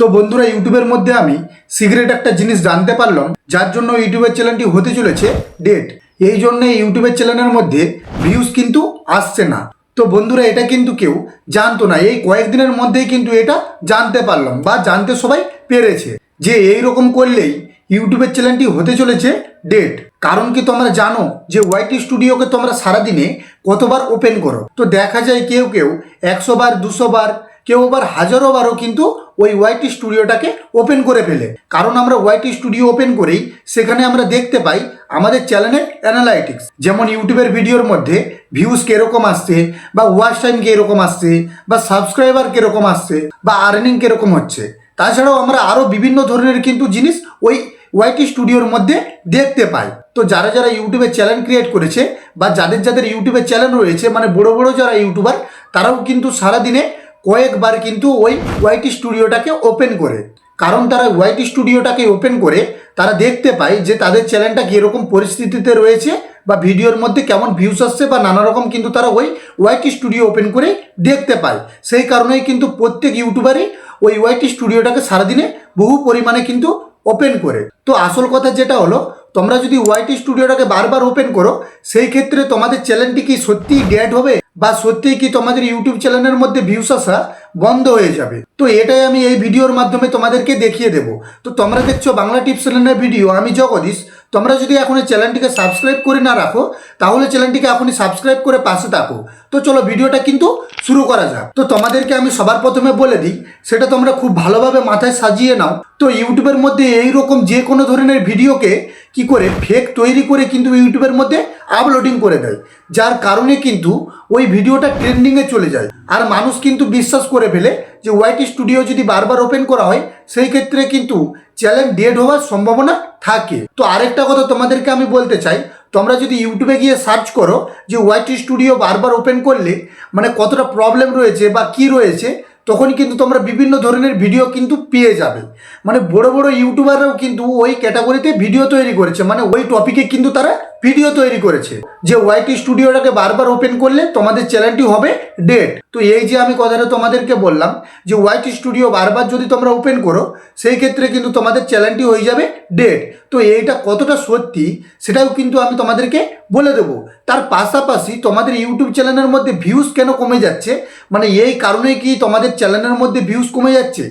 তো বন্ধুরা, ইউটিউবের মধ্যে আমি সিগারেট একটা জিনিস জানতে পারলাম, যার জন্য ইউটিউবের চ্যানেলটি হতে চলেছে ডেট এই জন্য ইউটিউবের চ্যানেলের মধ্যে ভিউজ কিন্তু আসছে না। তো বন্ধুরা, এটা কিন্তু কেউ জানতো না। এই কয়েকদিনের মধ্যেই কিন্তু এটা জানতে পারলাম বা জানতে সবাই পেরেছে যে এই রকম করলেই ইউটিউবের চ্যানেলটি হতে চলেছে ডেট কারণ কি তোমরা জানো যে ওয়াইটি স্টুডিওকে তোমরা সারাদিনে কতবার ওপেন করো? তো দেখা যায় কেউ কেউ একশো বার, দুশো বার কেউ আবার হাজারো বারও কিন্তু ওই ওয়াইটি স্টুডিওটাকে ওপেন করে ফেলে। কারণ আমরা ওয়াইটি স্টুডিও ওপেন করেই সেখানে আমরা দেখতে পাই আমাদের চ্যানেলের অ্যানালাইটিক্স যেমন ইউটিউবের ভিডিওর মধ্যে ভিউজ কীরকম আসছে, বা ওয়াচ টাইম কীরকম আসছে, বা সাবস্ক্রাইবার কীরকম আসছে, বা আর্নিং কীরকম হচ্ছে। তাছাড়াও আমরা আরও বিভিন্ন ধরনের কিন্তু জিনিস ওই ওয়াইটি স্টুডিওর মধ্যে দেখতে পাই। তো যারা যারা ইউটিউবে চ্যানেল ক্রিয়েট করেছে, বা যাদের যাদের ইউটিউবে চ্যানেল রয়েছে মানে বড় বড় যারা ইউটিউবার তারাও কিন্তু সারাদিনে কয়েকবার কিন্তু ওই ওয়াইটি স্টুডিওটাকে ওপেন করে। কারণ তারা ওয়াইটি স্টুডিওটাকে ওপেন করে তারা দেখতে পায় যে তাদের চ্যানেলটা কীরকম পরিস্থিতিতে রয়েছে বা ভিডিওর মধ্যে কেমন ভিউস আসছে বা নানা রকম কিন্তু তারা ওই ওয়াইটি স্টুডিও ওপেন করে দেখতে পায়। সেই কারণেই কিন্তু প্রত্যেক ইউটিউবারই ওই ওয়াইটি স্টুডিওটাকে সারাদিনে বহু পরিমাণে কিন্তু ওপেন করে। তো আসল কথা যেটা হলো, তোমরা যদি ওয়াইটি স্টুডিওটাকে বারবার ওপেন করো, সেই ক্ষেত্রে তোমাদের চ্যানেলটি কি সত্যিই ডেড হবে? বা সত্যিই কি তোমাদের ইউটিউব চ্যানেলের মধ্যে ভিউস আসা বন্ধ হয়ে যাবে? তো এটাই আমি এই ভিডিওর মাধ্যমে তোমাদেরকে দেখিয়ে দেবো। তো তোমরা দেখছ বাংলা টিপস চ্যানেলের ভিডিও আমি জগদীশ। তোমরা যদি এখন এই চ্যানেলটিকে সাবস্ক্রাইব করে না রাখো, তাহলে চ্যানেলটিকে এখনই সাবস্ক্রাইব করে পাশে থাকো। তো চলো ভিডিওটা কিন্তু শুরু করা যাক। তো তোমাদেরকে আমি সবার প্রথমে বলে দিই, সেটা তোমরা খুব ভালোভাবে মাথায় সাজিয়ে নাও। তো ইউটিউবের মধ্যে এই রকম যে কোনো ধরনের ভিডিওকে কি করে ফেক তৈরি করে কিন্তু ইউটিউবের মধ্যে আপলোডিং করে দেয়। যার কারণে কিন্তু ওই ভিডিওটা ট্রেন্ডিংয়ে চলে যায়। আর মানুষ কিন্তু বিশ্বাস করে ফেলে যে ওয়াইটি স্টুডিও যদি বারবার ওপেন করা হয়, সেই ক্ষেত্রে কিন্তু চ্যানেল ডেড হওয়ার সম্ভাবনা থাকে। তো আরেকটা কথা তোমাদেরকে আমি বলতে চাই, তোমরা যদি ইউটিউবে গিয়ে সার্চ করো যে ওয়াইটি স্টুডিও বারবার ওপেন করলে মানে কতটা প্রবলেম রয়েছে বা কি রয়েছে, তখন কিন্তু তোমরা বিভিন্ন ধরনের ভিডিও কিন্তু পেয়ে যাবে। মানে বড় বড় ইউটিউবাররাও কিন্তু ওই ক্যাটাগরিতে ভিডিও তৈরি করেছে। মানে ওই টপিকে কিন্তু তারা ভিডিও তৈরি করেছে, যে ওয়াইটি স্টুডিওটাকে বারবার ওপেন করলে তোমাদের চ্যানেলটি হবে ডেট তো এই যে আমি কথাটা তোমাদেরকে বললাম, যে ওয়াইটি স্টুডিও বারবার যদি তোমরা ওপেন করো, সেই ক্ষেত্রে কিন্তু তোমাদের চ্যানেলটি হয়ে যাবে ডেট তো এইটা কতটা সত্যি, সেটাও কিন্তু আমি তোমাদেরকে বলে দেবো। তার পাশাপাশি তোমাদের ইউটিউব চ্যানেলের মধ্যে ভিউজ কেন কমে যাচ্ছে? মানে এই কারণে কি তোমাদের চ্যানেলের মধ্যে ভিউজ কমে যাচ্ছে?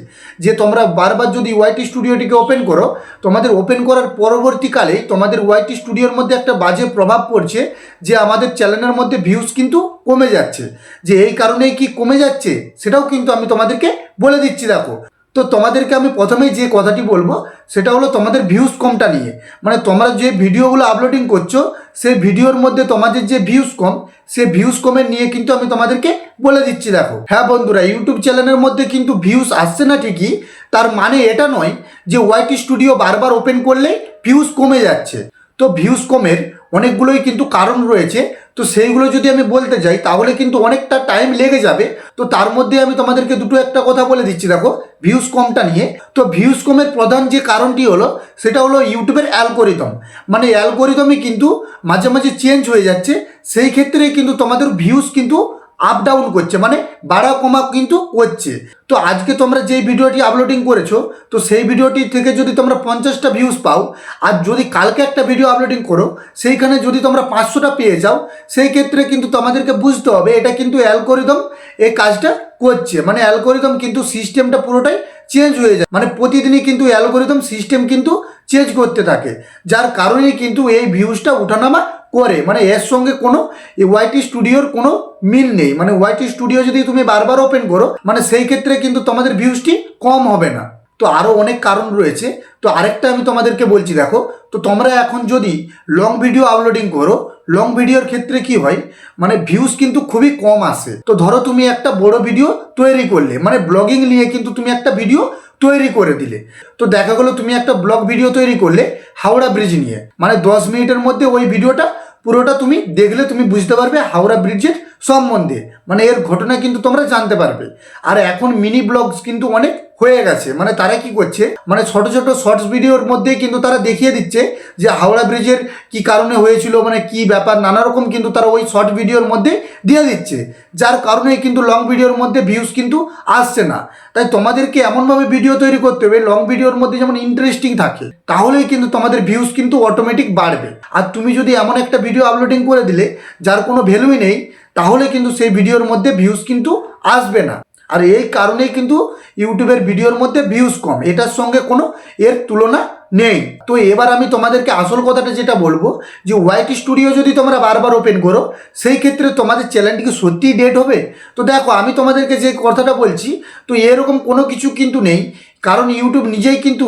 যে তোমরা বারবার যদি ওয়াইটি স্টুডিওটিকে ওপেন করো, তোমাদের ওপেন করার পরবর্তীকালে তোমাদের ওয়াইটি স্টুডিওর মধ্যে একটা বাজে প্রভাব পড়ছে যে আমাদের চ্যানেলের মধ্যে ভিউজ কিন্তু কমে যাচ্ছে। যে এই কারণেই কি কমে যাচ্ছে, সেটাও কিন্তু আমি তোমাদেরকে বলে দিচ্ছি, দেখো। তো তোমাদেরকে আমি প্রথমেই যে কথাটি বলব, সেটা হলো তোমাদের ভিউজ কমটা নিয়ে। মানে তোমরা যে ভিডিওগুলো আপলোডিং করছ, সেই ভিডিওর মধ্যে তোমাদের যে ভিউজ কম সে ভিউজ কমের নিয়ে কিন্তু আমি তোমাদেরকে বলে দিচ্ছি, দেখো। হ্যাঁ বন্ধুরা ইউটিউব চ্যানেলের মধ্যে কিন্তু ভিউজ আসছে না ঠিকই, তার মানে এটা নয় যে ওয়াইটি স্টুডিও বারবার ওপেন করলে ভিউজ কমে যাচ্ছে। তো ভিউজ কমের অনেকগুলোই কিন্তু কারণ রয়েছে। তো সেইগুলো যদি আমি বলতে যাই, তাহলে কিন্তু অনেকটা টাইম লেগে যাবে। তো তার মধ্যে আমি তোমাদেরকে দুটো একটা কথা বলে দিচ্ছি, দেখো ভিউজ কমটা নিয়ে। তো ভিউজ কমের প্রধান যে কারণটি হলো, সেটা হলো ইউটিউবের অ্যালগোরিদম মানে অ্যালগোরিদমই কিন্তু মাঝে মাঝে চেঞ্জ হয়ে যাচ্ছে। সেই ক্ষেত্রে কিন্তু তোমাদের ভিউজ কিন্তু আপ ডাউন করছে মানে বাড়া কমা কিন্তু করছে। তো আজকে তোমরা যেই ভিডিওটি আপলোডিং করেছ, তো সেই ভিডিওটি থেকে যদি তোমরা পঞ্চাশটা ভিউজ পাও, আর যদি কালকে একটা ভিডিও আপলোডিং করো, সেইখানে যদি তোমরা পাঁচশোটা পেয়ে যাও, সেই ক্ষেত্রে কিন্তু তোমাদেরকে বুঝতে হবে, এটা কিন্তু অ্যালগোরিদম এই কাজটা করছে। মানে অ্যালগোরিদম কিন্তু সিস্টেমটা পুরোটাই চেঞ্জ হয়ে যায়। মানে প্রতিদিনই কিন্তু অ্যালগোরিদম সিস্টেম কিন্তু চেঞ্জ করতে থাকে। যার কারণে কিন্তু এই ভিউজটা ওঠানামা করে। মানে এর সঙ্গে কোনো ওয়াইটি স্টুডিওর কোনো মিল নেই। মানে ওয়াইটি স্টুডিও যদি তুমি বারবার ওপেন করো মানে সেই ক্ষেত্রে কিন্তু তোমাদের ভিউজটি কম হবে না। তো আরও অনেক কারণ রয়েছে। তো আরেকটা আমি তোমাদেরকে বলছি, দেখো। তো তোমরা এখন যদি লং ভিডিও আপলোডিং করো লং ভিডিওর ক্ষেত্রে কি হয়? মানে ভিউজ কিন্তু খুবই কম আসে। তো ধরো তুমি একটা বড় ভিডিও তৈরি করলে। মানে ব্লগিং নিয়ে কিন্তু তুমি একটা ভিডিও তৈরি করে দিলে। তো দেখা গেলো তুমি একটা ব্লগ ভিডিও তৈরি করলে হাওড়া ব্রিজ নিয়ে। মানে দশ মিনিটের মধ্যে ওই ভিডিওটা পুরোটা তুমি দেখলে তুমি বুঝতে পারবে হাওড়া ব্রিজের সম্বন্ধে। মানে এর ঘটনা কিন্তু তোমরা জানতে পারবে। আর এখন মিনি ব্লগস কিন্তু অনেক হয়ে গেছে। মানে তারা কি করছে? মানে ছোট ছোট শর্টস ভিডিওর মধ্যেই কিন্তু তারা দেখিয়ে দিচ্ছে যে হাওড়া ব্রিজের কি কারণে হয়েছিল মানে কি ব্যাপার, নানা রকম কিন্তু তারা ওই শর্ট ভিডিওর মধ্যে দিয়ে দিচ্ছে। যার কারণে কিন্তু লং ভিডিওর মধ্যে ভিউজ কিন্তু আসছে না। তাই তোমাদেরকে এমনভাবে ভিডিও তৈরি করতে হবে লং ভিডিওর মধ্যে যেমন ইন্টারেস্টিং থাকে, তাহলেই কিন্তু তোমাদের ভিউজ কিন্তু অটোমেটিক বাড়বে। আর তুমি যদি এমন একটা ভিডিও আপলোডিং করে দিলে, যার কোনো ভ্যালুই নেই, তাহলে কিন্তু সেই ভিডিওর মধ্যে ভিউজ কিন্তু আসবে না। আর এই কারণেই কিন্তু ইউটিউবের ভিডিওর মধ্যে ভিউজ কম। এটার সঙ্গে কোনো এর তুলনা নেই। তো এবার আমি তোমাদেরকে আসল কথাটা যেটা বলব, যে হোয়াইট স্টুডিও যদি তোমরা বারবার ওপেন করো, সেই ক্ষেত্রে তোমাদের চ্যানেলটি কি সত্যিই ডেট হবে? তো দেখো, আমি তোমাদেরকে যে কথাটা বলছি, তো এরকম কোনো কিছু কিন্তু নেই। কারণ ইউটিউব নিজেই কিন্তু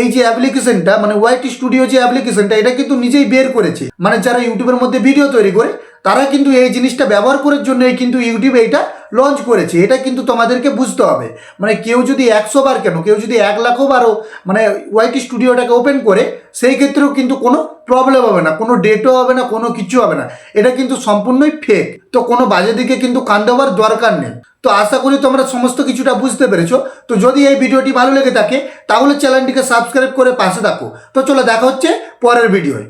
এই যে অ্যাপ্লিকেশনটা মানে হোয়াইট স্টুডিও যে অ্যাপ্লিকেশনটা এটা কিন্তু নিজেই বের করেছে। মানে যারা ইউটিউবের মধ্যে ভিডিও তৈরি করে, তারা কিন্তু এই জিনিসটা ব্যবহার করার জন্যই কিন্তু ইউটিউব এইটা লঞ্চ করেছে, এটা কিন্তু তোমাদেরকে বুঝতে হবে। মানে কেউ যদি একশো বার কেন, কেউ যদি এক লাখও বারও মানে ওয়াইটি স্টুডিওটাকে ওপেন করে, সেই ক্ষেত্রেও কিন্তু কোনো প্রবলেম হবে না, কোনো ডেটও হবে না, কোনো কিছু হবে না। এটা কিন্তু সম্পূর্ণই ফেক তো কোনো বাজে দিকে কিন্তু কান দেওয়ার দরকার নেই। তো আশা করি তোমরা সমস্ত কিছুটা বুঝতে পেরেছ। তো যদি এই ভিডিওটি ভালো লেগে থাকে, তাহলে চ্যানেলটিকে সাবস্ক্রাইব করে পাশে থাকো। তো চলো দেখা হচ্ছে পরের ভিডিওয়